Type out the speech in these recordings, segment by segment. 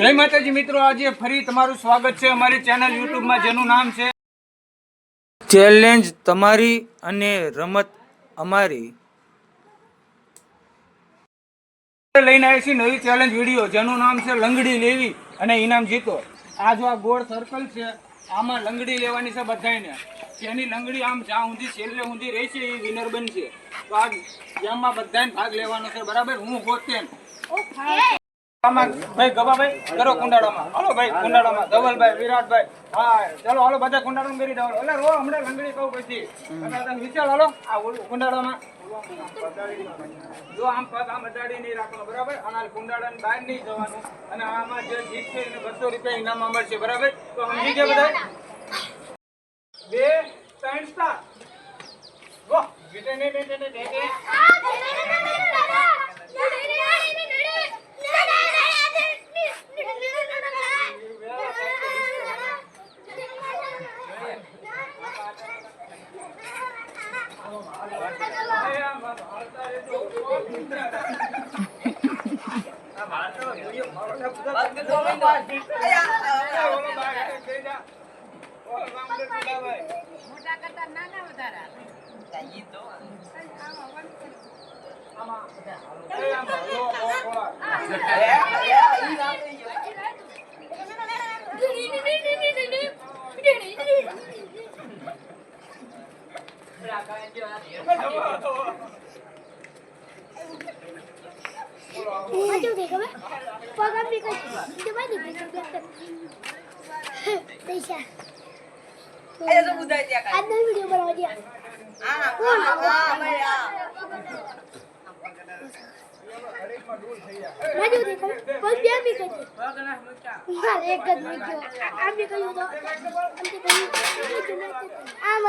જય માતાજી મિત્રો આજે ફરી તમારું સ્વાગત છે અમારી ચેનલ યુટ્યુબમાં જેનું નામ છે ચેલેન્જ તમારી અને રમત અમારી. લઈને આવી છે નવી ચેલેન્જ વીડિયો જેનું નામ છે લંગડી લેવી અને ઇનામ જીતો. આ જો આ ગોળ સર્કલ છે આમાં લંગડી લેવાની છે બધાને જેની લંગડી આમ જ્યાં ઊંધી છેલ્લે ઊંધી રહેશે એ વિનર બનશે. તો આ ગેમમાં બધાને ભાગ લેવાનો છે બરાબર? હું પોતે ભાઈ કુંડાળામાં. હાલો ભાઈ, કુંડાળામાં. ધવલભાઈ, વિરાટભાઈ. હા, ચાલો, હાલો, બધા કુંડાળામાં કરી દેવાનું હમણાં લંગડી કહું પછી. વિચાર જો આમ પગ આમ અડાડી નહીં રાખવાનો બરાબર? અને આ બહાર નહીં જવાનું. અને આમાં જે જીતશે એને બસો રૂપિયા ઇનામ મળશે, બરાબર? તો સમજી બધા બે, ત્રણ મોટા કરતા નાના વધારા ગો જીતે નહીં નહીં નહીં નહીં નહીં મોટા કરતા નાના વધારા Maju deh, kamu. Pakai pikir. Coba di pikir. Bisa. Ada video berapa dia? Maju deh, kamu. Pas dia pikir. Wah, એક જ મૂક્યો. આમ બી કહ્યું તો. આમ તે. આમ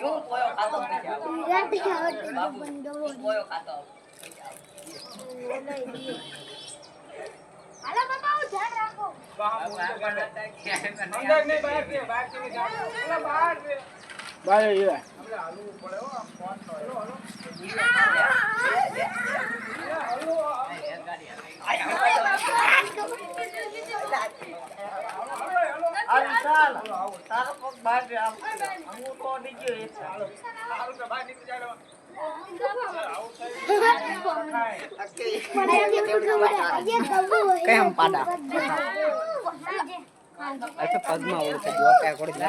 હું કોયો ખાતો કોયો ખાતો હાલો બાપા હું ધ્યાન રાખો અંદર નહીં બહાર છે બહાર છે એટલે બહાર છે બહાર જઈએ આપણે હાલવું પડે હો ફોન તો હાલો હાલો હાલો બહાર ચાલો બહાર કેમ પાડા અચ્છા પગમાં છે કોડી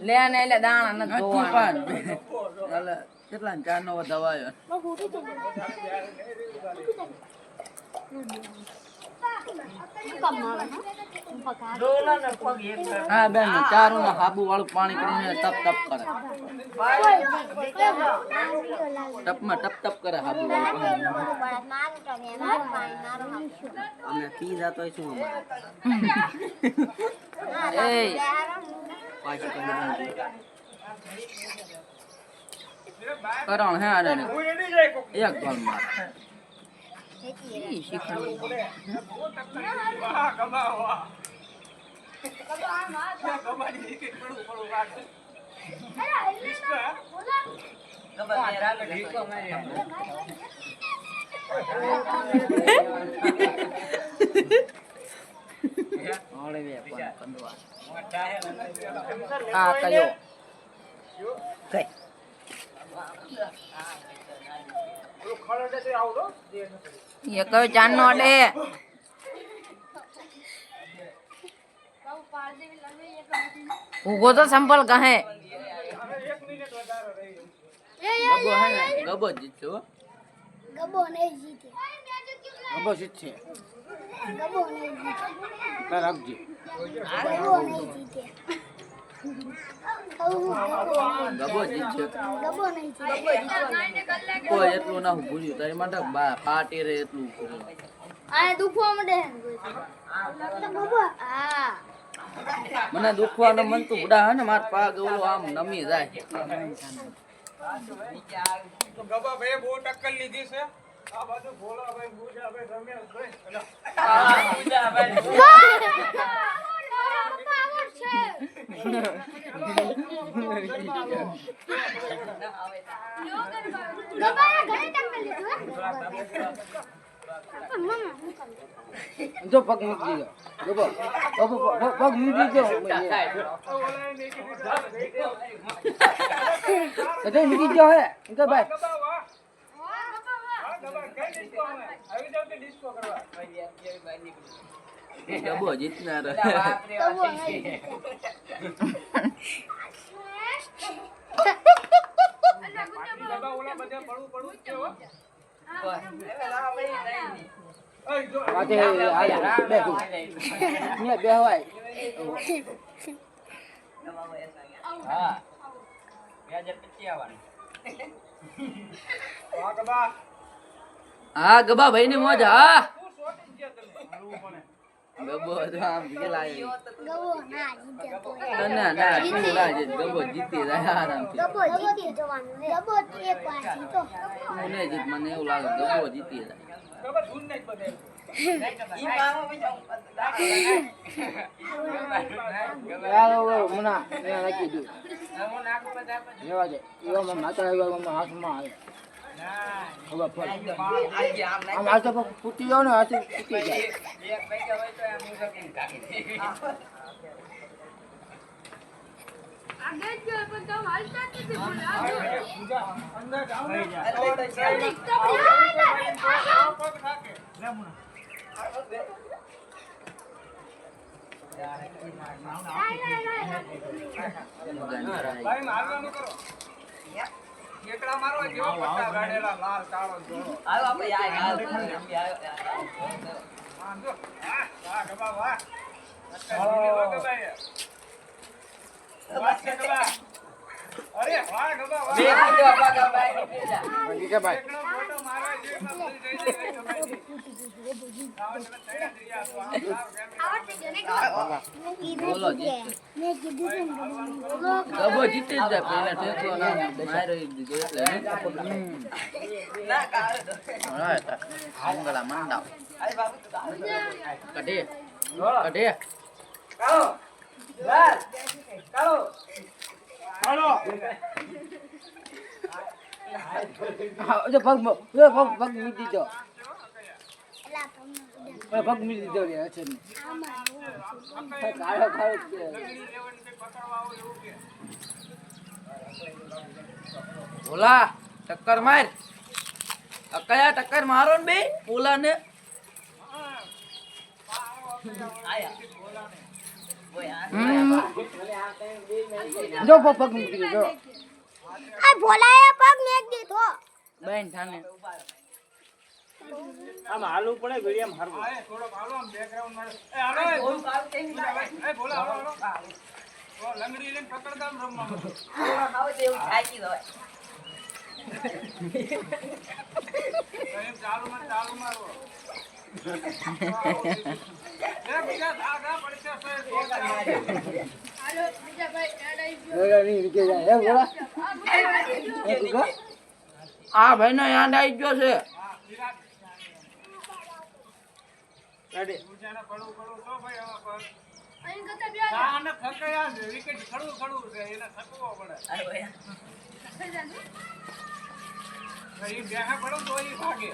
લે ને એટલે દાણા નથી જોવાના કેટલા ચાર નો દવાયો હા બેન ચારું માં હાબુ વાળું પાણી કરીને તપ તપ કરે. ટપમાં ટપ ટપ કરે હાબુ અમે પી જતો શું એ. કરણ હે આને એક ગોલ માર. ઈ શીખવાનું વાહ ગમા વાહ કબડ્ડી વિકેટ પડું પડું કાઢે ઓળે બે પણ કંદવા આ કયો કઈ ખડે છે આવડો એ કયો तो નો અડે ઉગો તો સંપલ કહે એક મિનિટ વધારે રહી ગબો હે. ને ગબો જીતશે હો ગબો નહીં જીતે. ગબો જીતશે કોઈ એટલું ના ભૂલ્યું તારી માટે પાટી રે એટલું આને દુખવા માંડે હા મને દુખવાનું મન તો ઉડા હે ને માર પાગ ઓલો આમ નમી જાય તો બહુ ટક્કર લીધી છે આ બાજુ ભોલાભાઈ બુજાભાઈ રમેશભાઈ એટલે જો પગ મૂકી દીધો. જો પગ. મૂકી દીધો. એટલે મૂકી દીધો હે. તો ભાઈ. ડિસ્કો કરવા. ડબો જીતનાર હા ગબા ભાઈ ની મોજ હા. ગબો તો આમ ગેલાય ગવો ના જીતે તો ના ના તું ના ગબો જીતી જાય આરામથી ગબો જીતી જવાનું ગબો એક વાર જીતો તું જીત મને એવું લાગે ગબો જીતી જાય ગબા ધૂન નહીં બધે યાર મના મેં નાખી દઉં લેવા દે એવામાં માતા એવામાં હાથમાં આવે આમ હાથે પગ ફૂટી જાવ ને હાથે ફૂટી જાય ભાઈ મારવાનું કરો એકડા મારો જેવો પટ્ટા ગાડેલા લાલ કાળો ધોળો હા જો વાહ વાહ ગબા વાહ અચ્છા જીતી લો ગબા એ. વાહ ગબા અરે વાહ ગબા વાહ ભાઈ એકડો ફોટો થઈ ગયા છો. આમ લાવ કેમેરો. બોલો જીત મેં તું ને ગબો ગબો જ જાય પહેલા ઠેકલો ના માર્યો દીધો એટલે આંગળા મંડાવ કઢે કઢે હાલો. હા, જો પગ મ- જો પગ પગ મૂકી દીધો પગ મૂકી દીધો રે છે ને કાળો કાળો છે. લંગડી લેવાની કંઈ પકડવા આવો એવું કે ભોલા ટક્કર માર. આ કયા ટક્કર મારો ને બે ભોલા ને જો પગ પગ મૂકી દો આ ભોલાએ પગ મેક દીધો બેન થાને હા એ થોડો હાલો આમ બેકગ્રાઉન્ડમાં. એ હાલો એ ભૂલાભાઈ. એ ભૂલા હાલો હાલો તો લંગડી લઈને પકડતા આમ રમવા માંડો. દો એમ ચાલુ માં ચાલુ મારો આ ભાઈ નો યાદ આવી ગયો છે. વિકેટ ખડું ખડું છે. એને થકવો પડે. ભાગે.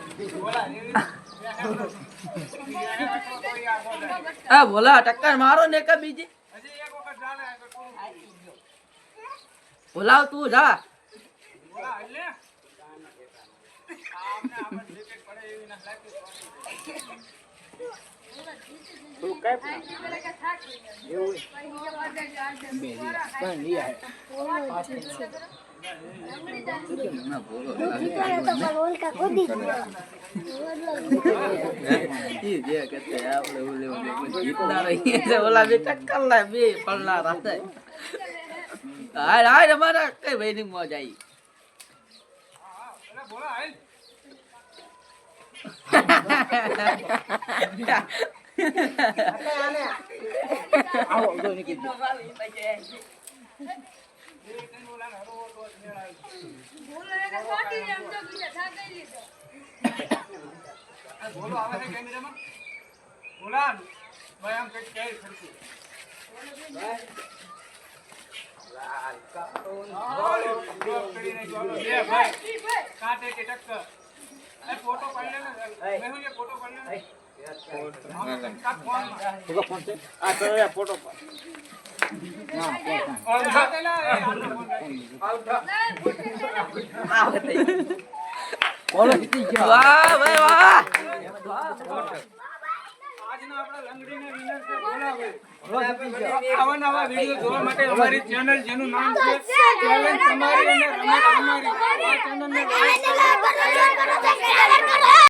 બોલા, ટક્કર મારો ને કે બીજી. હજી એક વખત ચાલે તો જા. એવી. પણ લઈ આવે. ઓલે બે ટક્કર બે પલના રાતે હાય હાય અમારા કઈ ભાઈ ની મોજ આવી. આવો બોલો આવે છે કેમેરામાં બોલા ભાઈ આમ કઈ લે ભાઈ. કાંટે કે ટક્કર. ફોટો પડ લે ને. ફોટો પડ લે ફોટો ના બોલો વાહ ભાઈ વાહ ચેનલ તમારી અને રમત અમારી આ કરો. કરો